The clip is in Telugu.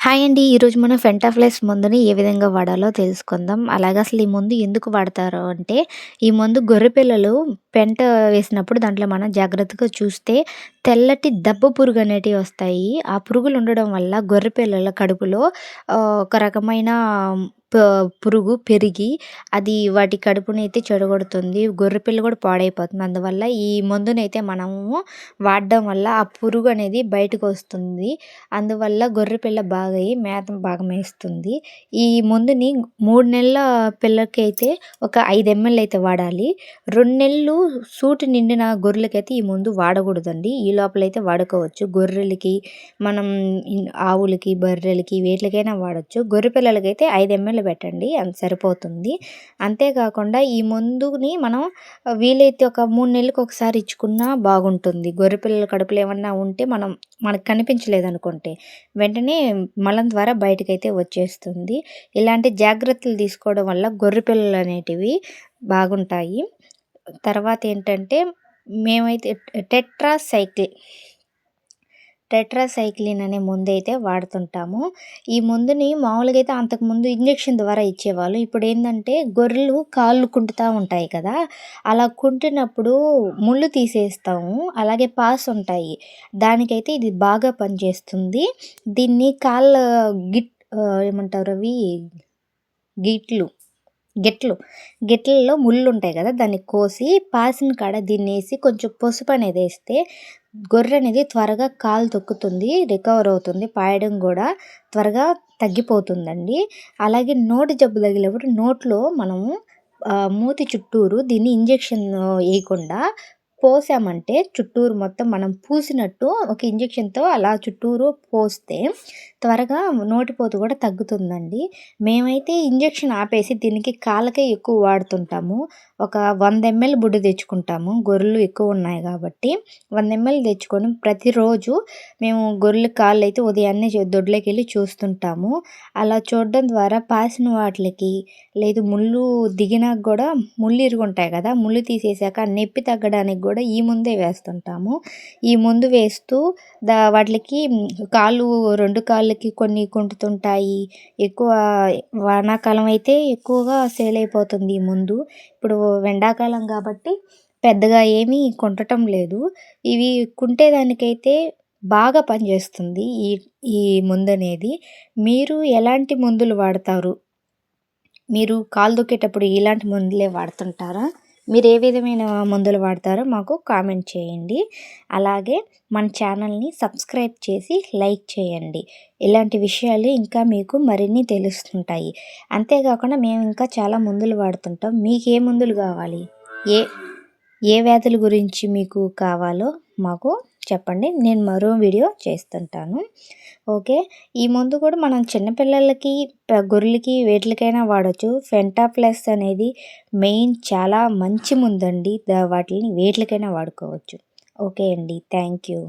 హాయ్ అండి. ఈరోజు మనం ఫెంటాఫ్లెక్స్ మందుని ఏ విధంగా వాడాలో తెలుసుకుందాం. అలాగే అసలు ఈ మందు ఎందుకు వాడతారు అంటే, ఈ మందు గొర్రె పిల్లలు పెంట వేసినప్పుడు దాంట్లో మనం జాగ్రత్తగా చూస్తే తెల్లటి దెబ్బ పురుగు అనేటివి వస్తాయి. ఆ పురుగులు ఉండడం వల్ల గొర్రె పిల్లల కడుపులో ఒక రకమైన పురుగు పెరిగి అది వాటి కడుపునైతే చెడగొడుతుంది. గొర్రెపిల్ల కూడా పాడైపోతుంది. అందువల్ల ఈ మందునైతే మనము వాడడం వల్ల ఆ పురుగు అనేది బయటకు వస్తుంది. అందువల్ల గొర్రెపిల్ల బాగా అయ్యి మేత బాగా మేస్తుంది. ఈ మందుని మూడు నెలల పిల్లకైతే అయితే ఒక ఐదు ఎంఎల్ అయితే వాడాలి. రెండు నెలలు సూటి నిండిన గొర్రెలకైతే ఈ మందు వాడకూడదండి. ఈ లోపలైతే వాడుకోవచ్చు. గొర్రెలకి మనం ఆవులకి, బర్రెలకి వేట్లకైనా వాడొచ్చు. గొర్రె పిల్లలకైతే ఐదు ఎంఎల్ పెట్టండి అంత సరిపోతుంది. అంతేకాకుండా ఈ మందుని మనం వీలైతే ఒక మూడు నెలలకు ఒకసారి ఇచ్చుకున్నా బాగుంటుంది. గొర్రెపిల్లల కడుపులో ఏమన్నా ఉంటే మనం మనకు కనిపించలేదనుకుంటే వెంటనే మలం ద్వారా బయటకైతే వచ్చేస్తుంది. ఇలాంటి జాగ్రత్తలు తీసుకోవడం వల్ల గొర్రె పిల్లలు అనేటివి బాగుంటాయి. తర్వాత ఏంటంటే మేమైతే టెట్రా సైకిల్ టెట్రాసైక్లిన్ అనే మందు అయితే వాడుతుంటాము. ఈ మందుని మామూలుగా అయితే అంతకుముందు ఇంజక్షన్ ద్వారా ఇచ్చేవాళ్ళు. ఇప్పుడు ఏంటంటే గొర్రెలు కాళ్ళు కుంటుతూ ఉంటాయి కదా అలా కుంటినప్పుడు ముళ్ళు తీసేస్తాము అలాగే పాస్ ఉంటాయి. దానికైతే ఇది బాగా పనిచేస్తుంది. దీన్ని కాళ్ళ గిట్ ఏమంటారు అవి? గిట్లు. గెట్లు. గెట్లలో ముళ్ళు ఉంటాయి కదా దాన్ని కోసి పాసిన కాడ దీన్ని వేసి కొంచెం పసుపు అనేది వేస్తే గొర్రె అనేది త్వరగా కాలు తొక్కుతుంది రికవర్ అవుతుంది పాయడం కూడా త్వరగా తగ్గిపోతుందండి. అలాగే నోటి జబ్బు తగిలినప్పుడు నోట్లో మనము మూతి చుట్టూరు దీన్ని ఇంజెక్షన్ వేయకుండా పోసామంటే చుట్టూరు మొత్తం మనం పూసినట్టు ఒక ఇంజెక్షన్తో అలా చుట్టూరు పోస్తే త్వరగా నోటిపోతు కూడా తగ్గుతుందండి. మేమైతే ఇంజెక్షన్ ఆపేసి దీనికి కాళ్ళకే ఎక్కువ వాడుతుంటాము. ఒక వంద ఎంఎల్ బుడ్డు తెచ్చుకుంటాము. గొర్రెలు ఎక్కువ ఉన్నాయి కాబట్టి వంద ఎంఎల్ తెచ్చుకొని ప్రతిరోజు మేము గొర్రెలు కాళ్ళు అయితే ఉదయాన్నే దొడ్లోకి వెళ్ళి చూస్తుంటాము. అలా చూడడం ద్వారా పాసిన వాటికి లేదు ముళ్ళు దిగినాక కూడా ముళ్ళు ఇరుగుంటాయి కదా ముళ్ళు తీసేసాక నొప్పి తగ్గడానికి కూడా ఈ ముందే వేస్తుంటాము. ఈ ముందు వేస్తూ దా వాటికి కాళ్ళు రెండు కాళ్ళు వాళ్ళకి కొన్ని కుంటుతుంటాయి. ఎక్కువ వానాకాలం అయితే ఎక్కువగా సేల్ అయిపోతుంది ఈ ముందు. ఇప్పుడు ఎండాకాలం కాబట్టి పెద్దగా ఏమీ కుంటటం లేదు. ఇవి కుంటేదానికైతే బాగా పనిచేస్తుంది ఈ ఈ మందు అనేది. మీరు ఎలాంటి మందులు వాడతారు? మీరు కాలు దొక్కేటప్పుడు ఇలాంటి మందులే వాడుతుంటారా? మీరు ఏ విధమైన మందులు వాడతారో మాకు కామెంట్ చేయండి. అలాగే మన ఛానల్ని సబ్స్క్రైబ్ చేసి లైక్ చేయండి. ఇలాంటి విషయాలు ఇంకా మీకు మరిన్ని తెలుస్తుంటాయి. అంతేకాకుండా మేము ఇంకా చాలా మందులు వాడుతుంటాం. మీకు ఏ మందులు కావాలి? ఏ ఏ వ్యాధుల గురించి మీకు కావాలో మాకు చెప్పండి నేను మరో వీడియో చేస్తుంటాను. ఓకే ఈ మందు కూడా మనం చిన్నపిల్లలకి గొర్రెలకి వేటికైనా వాడచ్చు. ఫెంటాప్లస్ అనేది మెయిన్ చాలా మంచి ముందండి. వాటిని వేట్లకైనా వాడుకోవచ్చు. ఓకే అండి థ్యాంక్ యూ.